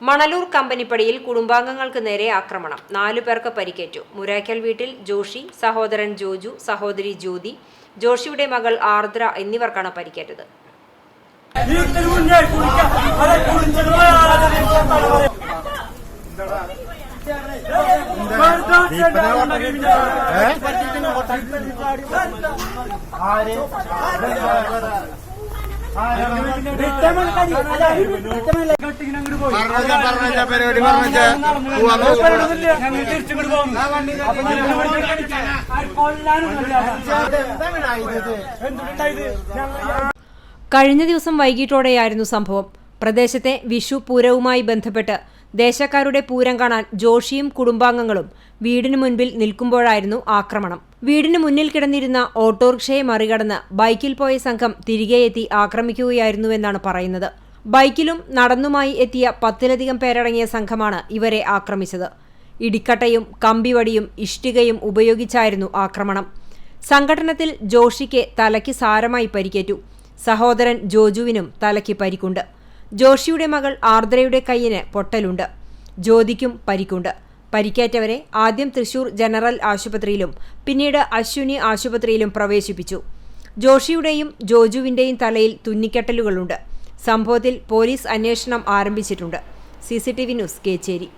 മണലൂർ കമ്പനിപ്പടിയിൽ കുടുംബാംഗങ്ങൾക്ക് നേരെ ആക്രമണം. നാലു പേർക്ക് പരിക്കേറ്റു. മുരാക്കൽ വീട്ടിൽ ജോഷി സഹോദരൻ ജോജു സഹോദരി ജ്യോതി ജോഷിയുടെ മകൾ ആർദ്ര എന്നിവർക്കാണ് പരിക്കേറ്റത്. കഴിഞ്ഞ ദിവസം വൈകിട്ടോടെയായിരുന്നു സംഭവം. പ്രദേശത്തെ വിഷു പൂരവുമായി ബന്ധപ്പെട്ട് ദേശക്കാരുടെ പൂരം കാണാൻ ജോഷിയും കുടുംബാംഗങ്ങളും വീടിനു മുൻപിൽ നിൽക്കുമ്പോഴായിരുന്നു ആക്രമണം. വീടിന് മുന്നിൽ കിടന്നിരുന്ന ഓട്ടോറിക്ഷയെ മറികടന്ന് ബൈക്കിൽ പോയ സംഘം തിരികെ എത്തി ആക്രമിക്കുകയായിരുന്നുവെന്നാണ് പറയുന്നത്. ബൈക്കിലും നടന്നുമായി എത്തിയ പത്തിലധികം പേരടങ്ങിയ സംഘമാണ് ഇവരെ ആക്രമിച്ചത്. ഇടിക്കട്ടയും കമ്പിവടിയും ഇഷ്ടികയും ഉപയോഗിച്ചായിരുന്നു ആക്രമണം. സംഘടനത്തിൽ ജോഷിക്ക് തലയ്ക്ക് സാരമായി പരിക്കേറ്റു. സഹോദരൻ ജോജുവിനും തലയ്ക്ക് പരിക്കുണ്ട്. ജോഷിയുടെ മകൾ ആർദ്രയുടെ കയ്യിന് പൊട്ടലുണ്ട്. ജ്യോതിക്കും പരിക്കുണ്ട്. പരിക്കേറ്റവരെ ആദ്യം തൃശൂർ ജനറൽ ആശുപത്രിയിലും പിന്നീട് അശ്വിനി ആശുപത്രിയിലും പ്രവേശിപ്പിച്ചു. ജോഷിയുടെയും ജോജുവിന്റെയും തലയിൽ തുന്നിക്കെട്ടലുകളുണ്ട്. സംഭവത്തിൽ പോലീസ് അന്വേഷണം ആരംഭിച്ചിട്ടുണ്ട്. C News Kecheri.